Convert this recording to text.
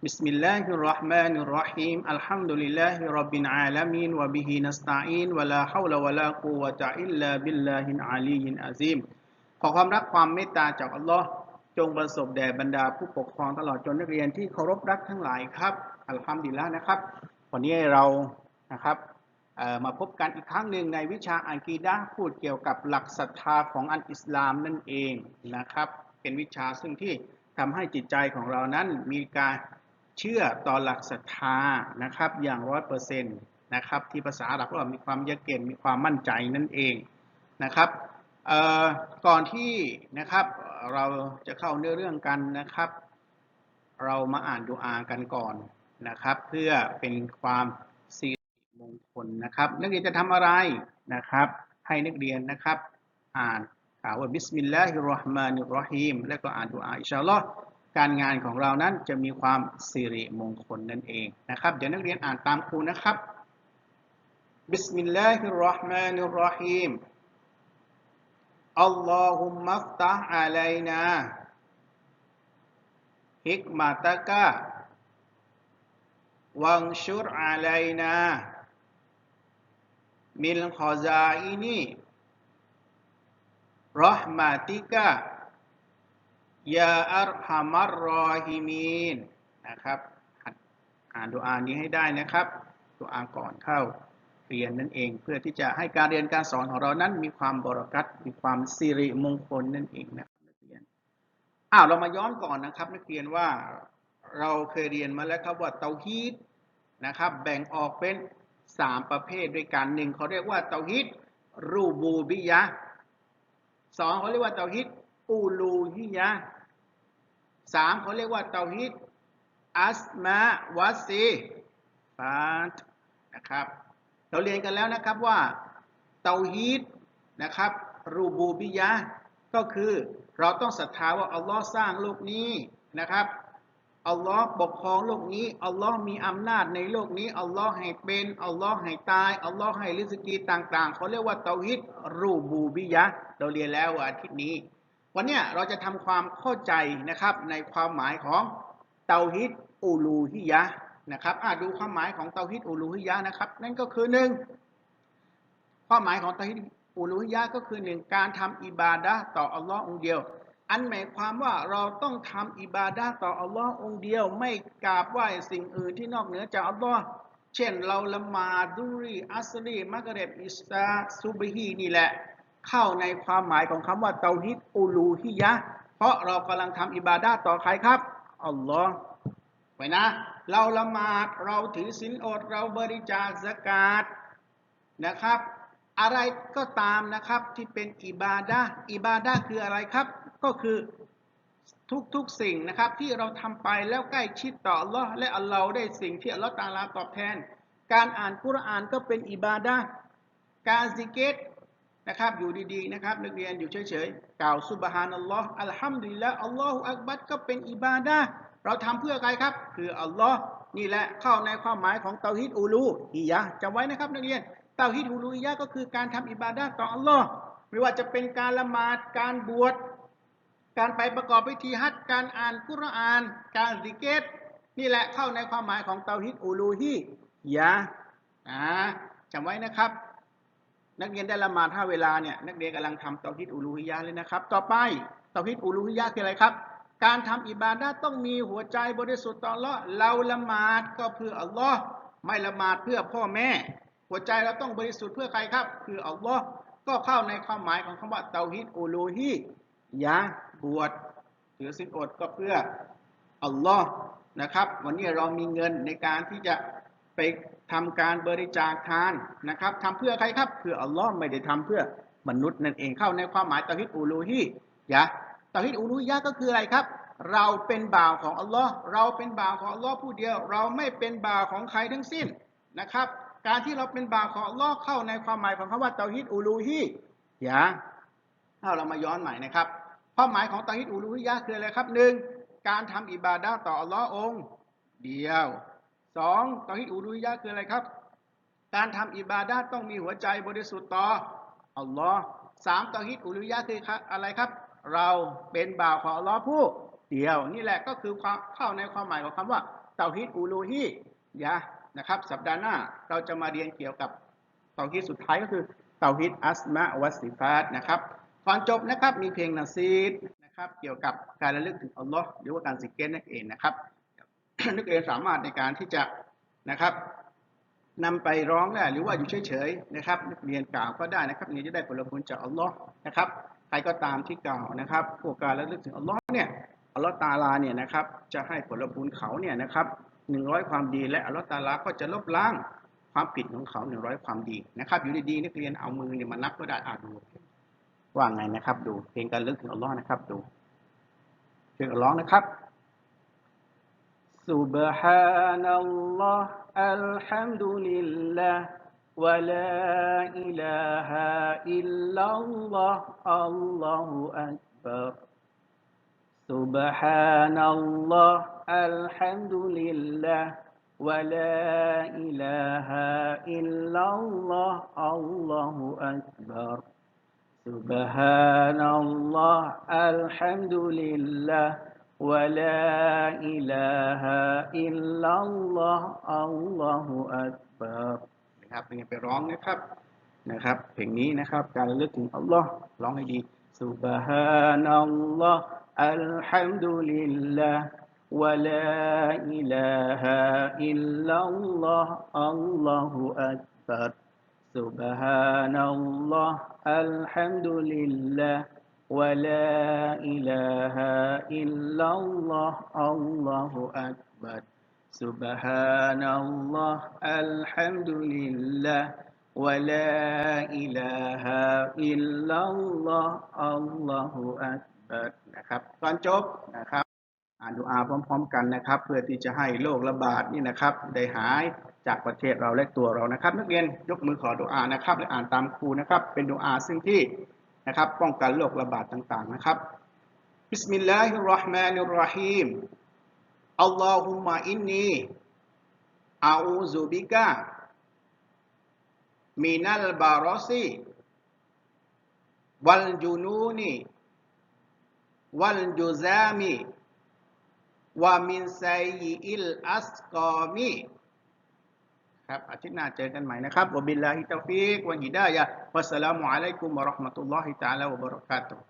إني مرهوب أوصني بحق الغنى أنت المعروف السلام عليكم ورحمة الله تعالى وبركاته بسم الله الرحمن الرحيم الحمد لله رب العالمين وبه نستعين ولا حول ولا قوة إلا بالله العلي العظيم ขอความรักความเมตตาจากอัลลอฮ์จงประสบแด่บรรดาผู้ปกครองตลอดจนนักเรียนที่เคารพรักทั้งหลายครับอัลฮัมดุลิลละห์นะครับ วันนี้เรานะครับเอ่อมาพบกันอีกครั้งหนึ่งในวิชาอัลกีดะห์พูดเกี่ยวกับหลักศรัทธาของอันอิสลามนั่นเองนะครับ เป็นวิชาซึ่งที่ทำให้จิตใจของเรานั้นมีการ เชื่อต่อหลักศรัทธานะครับ อย่างร้อยเปอร์เซ็นต์นะครับที่ภาษาหรับเรามีความยะเก็นมีความมั่นใจนั่นเองนะครับก่อนที่นะครับเราจะเข้าเนื้อเรื่องกันนะครับ เรามาอ่านดูอากันก่อนนะครับ เพื่อเป็นความสิริมงคลนะครับ นักเรียนจะทำอะไรนะครับ ให้นักเรียนนะครับ อ่านกล่าวว่าบิสมิลลาฮิรเราะห์มานิรเราะฮีมแล้วก็อ่านดูอาอิชาอัลลอฮ์ การงานของเรานั้นจะมีความสิริมงคลนั่นเองนะครับ เดี๋ยวนักเรียนอ่านตามครูนะครับบิสมิลลาฮิรราะห์มานิรราะฮีมอัลลอฮุมมัฟตะฮ์อะลัยนา ยาอัลฮามารรอฮิมีนนะครับอ่านดูอานี้ให้ได้นะครับตัวอาก่อนเข้าเรียนนั่นเองเพื่อที่จะให้การเรียนการสอนของเรานั้นมีความบริกัตมีความสิริมงคลนั่นเองนะครับนักเรียนอ้าวเรามาย้อนก่อนนะครับ นักเรียนว่าเราเคยเรียนมาแล้วครับว่าเตาฮีตนะครับ แบ่งออกเป็นสามประเภทด้วยกันหนึ่งเขาเรียกว่าเตาฮีตรูบูบิยะสองเขาเรียกว่าเตาฮีต อูลูฮิยะสามเขาเรียกว่าเตาฮีดอัสมาวัสซีฟาตนะครับ เราเรียนกันแล้วนะครับว่าเตาฮีดนะครับรูบูบิยะก็คือเราต้องศรัทธาว่าอัลลอฮ์สร้างโลกนี้นะครับอัลลอฮ์ปกครองโลกนี้อัลลอฮ์มีอำนาจในโลกนี้อัลลอฮ์ให้เป็นอัลลอฮ์ให้ตายอัลลอฮ์ให้ริสกีต่างๆเขาเรียกว่าเตาฮิดรูบูบิยะเราเรียนแล้ววันอาทิตย์นี้ วันนี้เราจะทำความเข้าใจนะครับในความหมายของเตาฮิดอูลูฮิยะนะครับอะดูความหมายของเตาฮิดอูลูฮิยะนะครับ นั่นก็คือหนึ่งความหมายของเตาฮิดอูลูฮิยะก็คือหนึ่งการทำอิบาดะต่ออัลลอฮ์องเดียว อันหมายความว่าเราต้องทำอิบาดะต่ออัลลอฮ์องเดียว ไม่กราบไหว้สิ่งอื่นที่นอกเหนือจากอัลลอฮ์เช่นเราละมาดดุรีอัสรีมักเรบอิสตาซุบฮีนี่แหละ เข้าในความหมายของคำว่าเตาฮิดอูลูฮิยะ เพราะเรากำลังทำอิบาดะห์ต่อใครครับอัลลอฮ์ไว้นะ เราละหมาดเราถือศีลอดเราบริจาคสกาดนะครับ อะไรก็ตามนะครับที่เป็นอิบาดะห์อิบาดะห์คืออะไรครับ ก็คือทุกๆสิ่งนะครับ ที่เราทำไปแล้วใกล้ชิดต่ออัลลอฮ์และอัลลอฮ์ได้สิ่งที่อัลลอฮ์ตาลาตอบแทน การอ่านกุรอานก็เป็นอิบาดะการซิกเกต นะครับ อยู่ดีๆนะครับ นักเรียนอยู่เฉยๆ กล่าวซุบฮานัลลอฮ์อัลฮัมดุลิลละอัลลอฮฺอักบัดก็เป็นอิบาดะเราทำเพื่อใครครับ คืออัลลอฮ์นี่แหละเข้าในความหมายของเตาฮิดอูลูฮิยะจำไว้นะครับนักเรียนเตาฮิดอูลูฮิยะก็คือการทำอิบาดะต่ออัลลอฮ์ไม่ว่าจะเป็นการละหมาดการบวชการไปประกอบพิธีฮัจการอ่านกุรอาน การซิเกตนี่แหละเข้าในความหมายของเตาฮิดอูลูฮียะอ่าจำไว้นะครับ นักเรียนได้ละหมาดห้าเวลาเนี่ยนักเรียนกำลังทำเตาฮิดอูลูฮิยะเลยนะครับ ต่อไปเตาฮิดอูลูฮิยะคืออะไรครับ การทำอิบาดะต้องมีหัวใจบริสุทธิ์ต่อลเลาะเราละหมาดก็เพื่ออัลลอฮ์ไม่ละหมาดเพื่อพ่อแม่ หัวใจเราต้องบริสุทธิ์เพื่อใครครับ คืออัลลอฮ์ก็เข้าในความหมายของคำว่าเตาฮิดอูลูฮียะบวชถือสินอดก็เพื่ออัลลอฮ์นะครับ วันนี้เรามีเงินในการที่จะไป ทำการบริจาคทานนะครับทำเพื่อใครครับเพื่ออัลลอฮ์ไม่ได้ทำเพื่อมนุษย์นั่นเองเข้าในความหมายตาฮิดอูลูฮียะตาฮิดอูลูฮียะก็คืออะไรครับ เราเป็นบ่าวของอัลลอฮ์เราเป็นบ่าวของอัลลอฮ์ผู้เดียว เราไม่เป็นบ่าวของใครทั้งสิ้นนะครับ การที่เราเป็นบ่าวของอัลลอฮ์เข้าในความหมายของคำว่าตาฮิดอูลูฮียะเอาเรามาย้อนใหม่นะครับความหมายของตาฮิดอูลูฮียะคืออะไรครับหนึ่งการทำอิบาดะต่ออัลลอฮ์องเดียว สองเตาฮิดอูลูฮียะคืออะไรครับ การทำอิบาดะห์ต้องมีหัวใจบริสุทธิ์ต่ออัลลอฮ์สามเตาฮิดอูลูฮียะคืออะไรครับ เราเป็นบ่าวของอัลลอฮ์ผู้เดียวนี่แหละก็คือความเข้าในความหมายของคำว่าเตาฮิดอูลูฮียะนะครับ สัปดาห์หน้าเราจะมาเรียนเกี่ยวกับเตาฮิดสุดท้ายก็คือเตาฮิดอัสมาวัสซิฟาตนะครับก่อนจบนะครับมีเพลงนาซีดนะครับเกี่ยวกับการระลึกถึงอัลลอฮ์หรือว่าการสิกเกตนั่นเองนะครับ นักเรียนสามารถในการที่จะนะครับนำไปร้องได้หรือว่าอยู่เฉยๆนะครับนักเรียนกล่าวก็ได้นะครับนี่จะได้ผลบุญจากอัลลอฮ์นะครับใครก็ตามที่กล่าวนะครับพวกการระลึกถึงอัลลอฮ์เนี่ยอัลลอฮ์ตาลาเนี่ยนะครับจะให้ผลบุญเขาเนี่ยนะครับหนึ่งร้อยความดีและอัลลอฮ์ตาลาก็จะลบล้างความผิดของเขาหนึ่งร้อยความดีนะครับ อยู่ดีๆนักเรียนเอามือเนี่ยมานับก็ได้อ่านดูว่าไงนะครับ ดูเพลงการลึกถึงอัลลอฮ์นะครับดูเพลงอัลลอฮ์นะครับ سبحان الله الحمد لله ولا إله إلا الله الله أكبر. سبحان الله الحمد لله ولا إله إلا الله الله أكبر. سبحان الله الحمد لله ولا إله إلا الله الله أكبر นะครับเป็นไปร้องนะครับนะครับ เพลงนี้นะครับ การระลึกถึงอัลลอฮ์ร้องให้ดี سبحان الله الحمد لله ولا إله إلا الله الله أكبر سبحان الله الحمد لله ولا إله إلا الله الله أكبر سبحان الله الحمد لله ولا إله إلا الله الله أكبر นะครับก่อนจบนะครับ อ่านดูอาพร้อม ๆ กันนะครับ เพื่อที่จะให้โรคระบาดนี่นะครับ ได้หายจากประเทศเราและตัวเรานะครับ นักเรียนยกมือขอดูอานะครับและอ่านตามครูนะครับ เป็นดูอาซึ่งที่ นะครับ ป้องกันโรคระบาดต่างๆนะครับบิสมิลลาฮิรราะห์มานิรราะฮีมอัลลอฮุมะอินนีอาอูซุบิกะมินัลบารอซีวัลจุนูนีวัลจุซามีวามินไซอิลอัสกอมี ครับอาทิตย์หน้าเจอกันใหม่นะครับวบิลลาฮิตาฟิกวะฮิดายะวัสสลามุอะลัยกุมวะเราะห์มะตุลลอฮิตะอาลาวะบะเราะกาตุฮ์